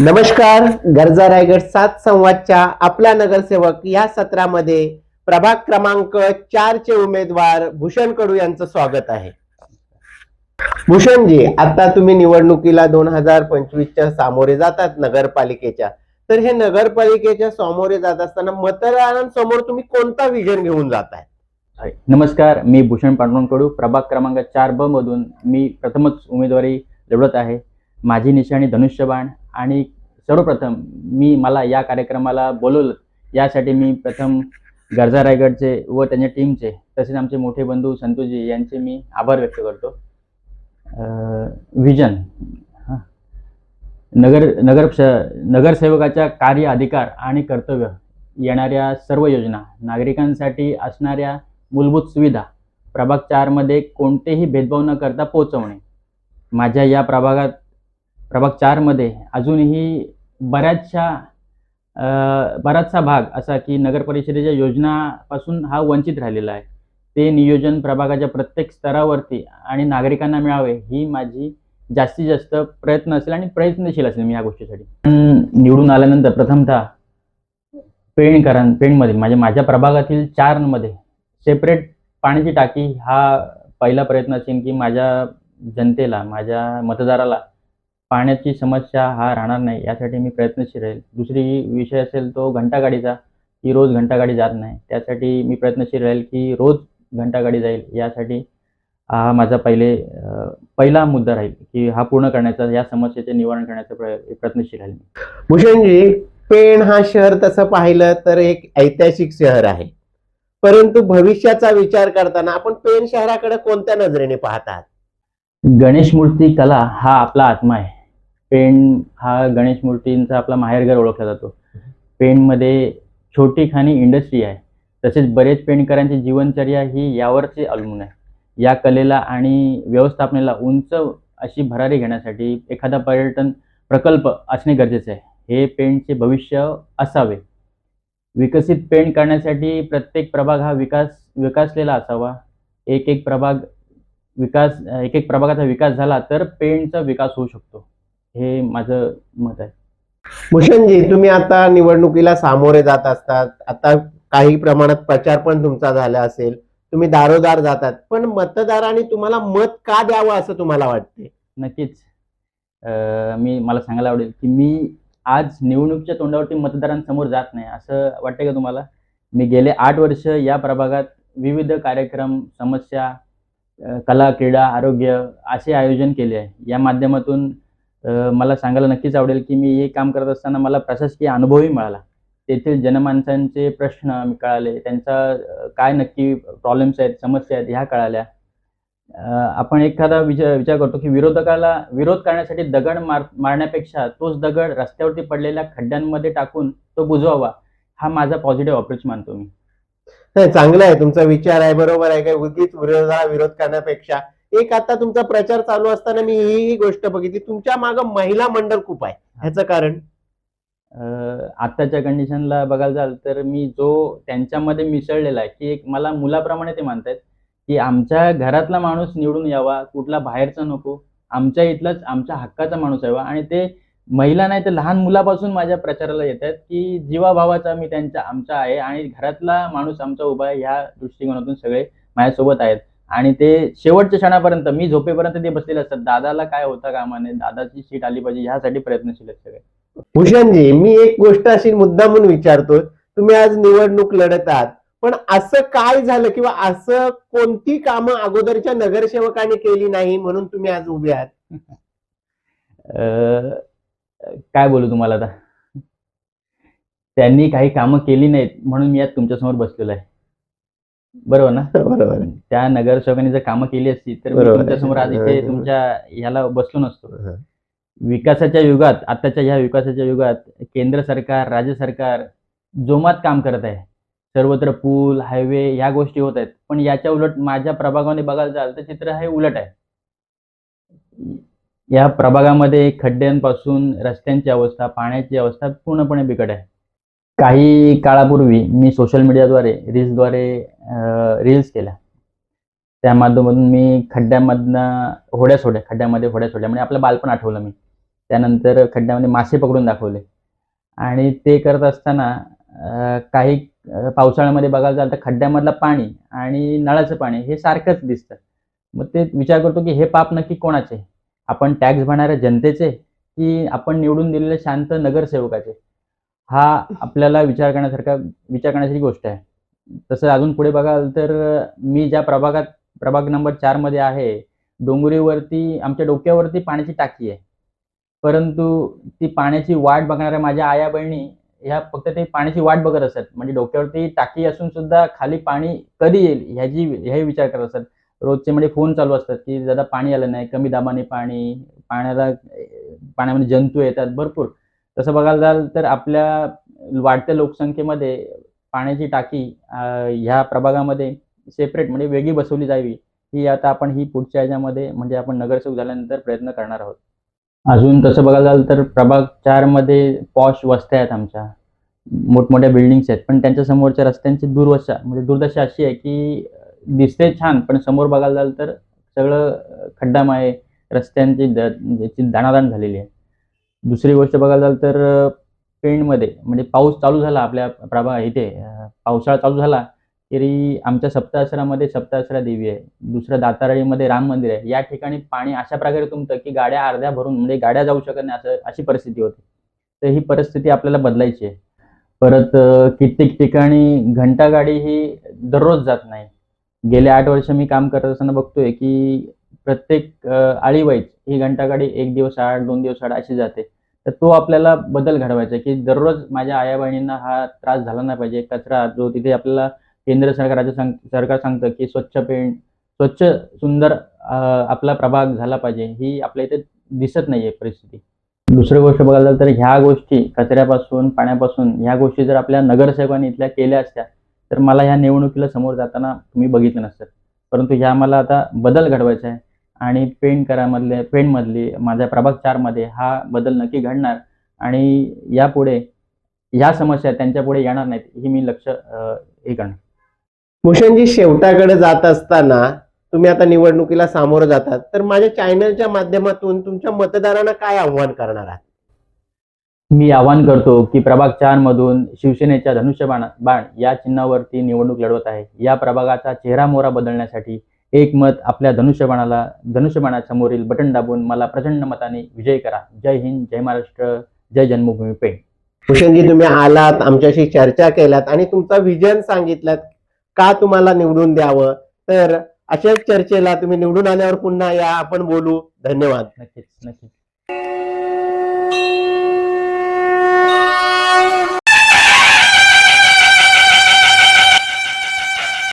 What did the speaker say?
नमस्कार गरजा रायगड सात संवादच्या आपला नगरसेवक या सत्रामध्ये प्रभाग क्रमांक चार चे उमेदवार भूषण कडू यांचं स्वागत आहे. भूषणजी आता तुम्ही निवडणुकीला दोन हजार पंचवीसच्या सामोरे जातात नगरपालिकेच्या. तर हे नगरपालिकेच्या सामोरे जात असताना मतदारांसमोर तुम्ही कोणता विजन घेऊन जात आहे. नमस्कार मी भूषण पांडुरंगकडू प्रभाग क्रमांक चार ब मधून मी प्रथमच उमेदवारी लढवत आहे. माझी निशाणी धनुष्यबाण आणि सर्वप्रथम मी मला या कार्यक्रमाला बोलवलं. यासाठी मी प्रथम गरजा रायगडचे व त्यांच्या टीमचे तसेच आमचे मोठे बंधू संतोजी यांचे मी आभार व्यक्त करतो. विजन नगर नगर नगरसेवकाच्या कार्य अधिकार आणि कर्तव्य येणाऱ्या सर्व योजना नागरिकांसाठी असणाऱ्या मूलभूत सुविधा प्रभाग चारमध्ये कोणतेही भेदभाव न करता पोहोचवणे माझ्या या प्रभागात प्रभाग चारमध्ये अजूनही बऱ्याचशा बराचसा भाग असा की नगर परिषदेच्या योजनापासून हा वंचित राहिलेला आहे. ते नियोजन प्रभागाच्या प्रत्येक स्तरावरती आणि नागरिकांना मिळावे ही माझी जास्तीत जास्त प्रयत्न असेल आणि प्रयत्नशील असेल मी या गोष्टीसाठी. पण निवडून आल्यानंतर प्रथमतः पेणकरां पेणमध्ये म्हणजे माझ्या प्रभागातील चारमध्ये सेपरेट पाण्याची टाकी हा पहिला प्रयत्न असेल की माझ्या जनतेला माझ्या मतदाराला पाण्याची समस्या हा राहणार नाही यासाठी मी प्रयत्नशील राहील. दुसरी विषय असेल तो घंटागाडीचा की रोज घंटागाडी जात नाही. त्यासाठी मी प्रयत्नशील राहील की रोज घंटागाडी जाईल. यासाठी हा माझा पहिले पहिला मुद्दा राहील की हा पूर्ण करण्याचा या समस्येचे निवारण करण्याचा प्रय- प्रयत्नशील राहील भूषणजी पेण हा शहर तसं पाहिलं तर एक ऐतिहासिक शहर आहे. परंतु भविष्याचा विचार करताना आपण पेण शहराकडे कोणत्या नजरेने पाहतात? गणेश मूर्ती कला हा आपला आत्मा आहे. पेण हा गणेश मूर्तींचा आपला माहेरघर ओळखला जातो. पेणमध्ये छोटी खाणी इंडस्ट्री आहे. तसेच बरेच पेणकरांची जीवनचर्या ही यावरची अवलंबून आहे. या कलेला आणि व्यवस्थापनेला उंच अशी भरारी घेण्यासाठी एखादा पर्यटन प्रकल्प असणे गरजेचे आहे. हे पेणचे भविष्य असावे. विकसित पेंट करण्यासाठी प्रत्येक प्रभाग हा विकास विकासलेला असावा. एक एक प्रभाग विकास एक एक प्रभागाचा विकास झाला तर पेंटचा विकास होऊ शकतो. हे माझं मत आहे. भूषणजी तुम्ही आता निवडणुकीला सामोरे जात असतात. आता काही प्रमाणात प्रचार पण तुमचा झाला असेल. तुम्ही दारोदार जातात. पण मतदारांनी तुम्हाला मत का द्यावं असं तुम्हाला वाटते? नक्कीच. अं, मी मला सांगायला आवडेल की मी आज निवडणुकीच्या तोंडावरती मतदारांसमोर जात नाही असं वाटतं का तुम्हाला? मी गेले आठ वर्ष या प्रभागात विविध कार्यक्रम समस्या अं, कला क्रीडा आरोग्य असे आयोजन केले आहे. या माध्यमातून तर मला सांगायला नक्कीच आवडेल की मी हे काम करत असताना मला प्रशासकीय अनुभवही मिळाला. तेथील जनमानसांचे प्रश्न कळाले त्यांचा काय नक्की प्रॉब्लेम्स आहेत समस्या आहेत ह्या कळाल्या. आपण एखादा विचार विचार करतो की विरोधकाला विरोध करण्यासाठी दगड मार मारण्यापेक्षा तोच दगड रस्त्यावरती पडलेल्या खड्ड्यांमध्ये टाकून तो बुजवावा हा माझा पॉझिटिव्ह अप्रोच मानतो मी. नाही चांगला आहे. तुमचा विचार आहे बरोबर आहे. काय उगीच विरोधाला विरोध करण्यापेक्षा एक आता तुमचा प्रचार चालू असताना मी ही ही गोष्ट बघितली. तुमच्या मागं महिला मंडळ खूप आहे. ह्याचं कारण? आत्ताच्या कंडिशनला बघायला जाल तर मी जो त्यांच्यामध्ये मिसळलेला आहे की एक मला मुलाप्रमाणे ते मानतायत की आमच्या घरातला माणूस निवडून यावा कुठला बाहेरचा नको आमच्या इथलाच आमच्या हक्काचा माणूस यावा. आणि ते महिला नाही तर लहान मुलापासून माझ्या प्रचाराला येत आहेत की जीवाभावाचा मी त्यांच्या आमचा आहे आणि घरातला माणूस आमचा उभा आहे ह्या दृष्टिकोनातून सगळे माझ्यासोबत आहेत. आणि ते शेवटच्या क्षणापर्यंत मी झोपेपर्यंत ते बसलेले असतात. दादाला काय होता कामाने? दादाची सीट आली पाहिजे ह्यासाठी प्रयत्नशील सगळे. भूषणजी मी एक गोष्ट अशी मुद्दामून विचारतो तुम्ही आज निवडणूक लढत आहात. पण असं काय झालं किंवा असं कोणती कामं अगोदरच्या नगरसेवकांनी केली नाही म्हणून तुम्ही आज उभे आहात? अं, काय बोलू तुम्हाला आता? त्यांनी काही कामं केली नाहीत म्हणून मी आज तुमच्यासमोर बसलेलो आहे. बरोबर ना बरोबर. त्या नगरसेवकांनी जर कामं केली असती तर मी बरोबर आहे. तुमच्यासमोर आज इथे. तुमच्या ह्याला बसलो नसतो हं. विकासाच्या युगात आताच्या ह्या विकासाच्या युगात केंद्र सरकार राज्य सरकार जोमात काम करत आहे सर्वत्र पूल हायवे ह्या गोष्टी होत आहेत पण याच्या उलट माझ्या प्रभागामध्ये बघायला जाल तर चित्र हे उलट आहे या प्रभागामध्ये खड्ड्यांपासून रस्त्यांची अवस्था पाण्याची अवस्था पूर्णपणे बिकट आहे काही काळापूर्वी मी सोशल मीडियाद्वारे रील्सद्वारे रील्स केल्या. त्या माध्यमातून मी खड्ड्यामधनं होड्या सोड्या खड्ड्यामध्ये होड्या सोड्या म्हणजे आपलं बालपण आठवलं मी. त्यानंतर खड्ड्यामध्ये मासे पकडून दाखवले. आणि ते करत असताना काही पावसाळ्यामध्ये बघायला जाल तर खड्ड्यामधलं पाणी आणि नळाचं पाणी हे सारखंच दिसतं. मग ते विचार करतो की हे पाप नक्की कोणाचे? आपण टॅक्स भरणाऱ्या जनतेचे की आपण निवडून दिलेले शांत नगरसेवकाचे? हा आपल्याला विचार करण्यासारखा विचार करण्यासारखी गोष्ट आहे. तसं अजून पुढे बघाल तर मी ज्या प्रभागात प्रभाग नंबर चारमध्ये आहे डोंगरीवरती आमच्या डोक्यावरती पाण्याची टाकी आहे. परंतु ती पाण्याची वाट बघणाऱ्या माझ्या आया बहिणी ह्या फक्त ते पाण्याची वाट बघत असतात म्हणजे डोक्यावरती टाकी असून सुद्धा खाली पाणी कधी येईल ह्याची ह्याही विचार करत असतात रोजचे म्हणजे फोन चालू असतात की दादा पाणी आलं नाही कमी दाबाने पाणी पाण्याला पाण्यामध्ये जंतू येतात भरपूर. तसं बघायला जाल तर आपल्या वाढत्या लोकसंख्येमध्ये पाण्याची टाकी ह्या प्रभागामध्ये सेपरेट म्हणजे वेगळी बसवली जावी. ही आता आपण ही पुढच्या ह्याच्यामध्ये म्हणजे आपण नगरसेवक झाल्यानंतर प्रयत्न करणार आहोत. अजून तसं बघायला झालं तर प्रभाग चारमध्ये पॉश वस्त्या आहेत आमच्या. मोठमोठ्या बिल्डिंग्स आहेत. पण त्यांच्या समोरच्या रस्त्यांची दुर्वशा म्हणजे दुर्दशा अशी आहे की दिसते छान पण समोर बघायला झालं तर सगळं खड्डामय रस्त्यांची द दाणादाण झालेली आहे. दुसरी गोष्ट बघायला झालं तर पेणमध्ये म्हणजे पाऊस चालू झाला आपल्या प्रभा इथे पावसाळा चालू झाला तरी आमच्या सप्ताश्रामध्ये सप्ताश्रा देवी आहे. दुसरं दातारळीमध्ये राम मंदिर आहे. या ठिकाणी पाणी अशा प्रकारे तुंबतं की गाड्या अर्ध्या भरून म्हणजे गाड्या जाऊ शकत नाही असं अशी परिस्थिती होती. तर ही परिस्थिती आपल्याला बदलायची आहे. परत कित्येक ठिकाणी घंटा गाडी ही दररोज जात नाही. गेले आठ वर्ष मी काम करत असताना बघतोय की प्रत्येक अं, आळीवाईच ही घंटागाडी एक दिवस आड दोन दिवस आड अशी जाते. तर तो आपल्याला बदल घडवायचा आहे की दररोज माझ्या आया बहिणींना हा त्रास झाला नाही पाहिजे कचरा जो तिथे आपल्याला केंद्र सरकार सांग सरकार सांगतं की स्वच्छ पेण स्वच्छ सुंदर आपला प्रभाग झाला पाहिजे ही आपल्या इथे दिसत नाहीये परिस्थिती. दुसरी गोष्ट बघायला तर ह्या गोष्टी कचऱ्यापासून पाण्यापासून ह्या गोष्टी जर आपल्या नगरसेवकांनी इथल्या केल्या असत्या तर मला ह्या निवडणुकीला समोर जाताना तुम्ही बघितलं नसतं. परंतु ह्या मला आता बदल घडवायचा आहे. आणि पेण करामधले पेणमधली माझ्या प्रभाग चारमध्ये हा बदल नक्की घडणार. आणि यापुढे ह्या समस्या त्यांच्या पुढे येणार नाहीत ही मी लक्ष हे करणार. भूषणजी शेवटाकडे जात असताना तुम्ही आता निवडणुकीला सामोरं जातात. तर माझ्या चॅनलच्या माध्यमातून तुमच्या मतदारांना काय आव्हान करणार आहात? मी आवाहन करतो की प्रभाग चार मधून शिवसेनेच्या धनुष्यबाण बाण या चिन्हावरती निवडणूक लढवत आहे. या प्रभागाचा चेहरा मोहरा बदलण्यासाठी एक मत आपल्या धनुष्यबाणाला धनुष्यबाणासमोरील बटन दाबून मला प्रचंड मताने विजयी करा. जय हिंद जय महाराष्ट्र जय जन्मभूमी पेण भूषणजी तुम्ही आलात आमच्याशी चर्चा केल्यात आणि तुमचा विजन सांगितलात. का तुम्हाला निवडून द्यावं? तर अशाच चर्चेला तुम्ही निवडून आल्यावर पुन्हा या आपण बोलू. धन्यवाद. नक्कीच नक्कीच.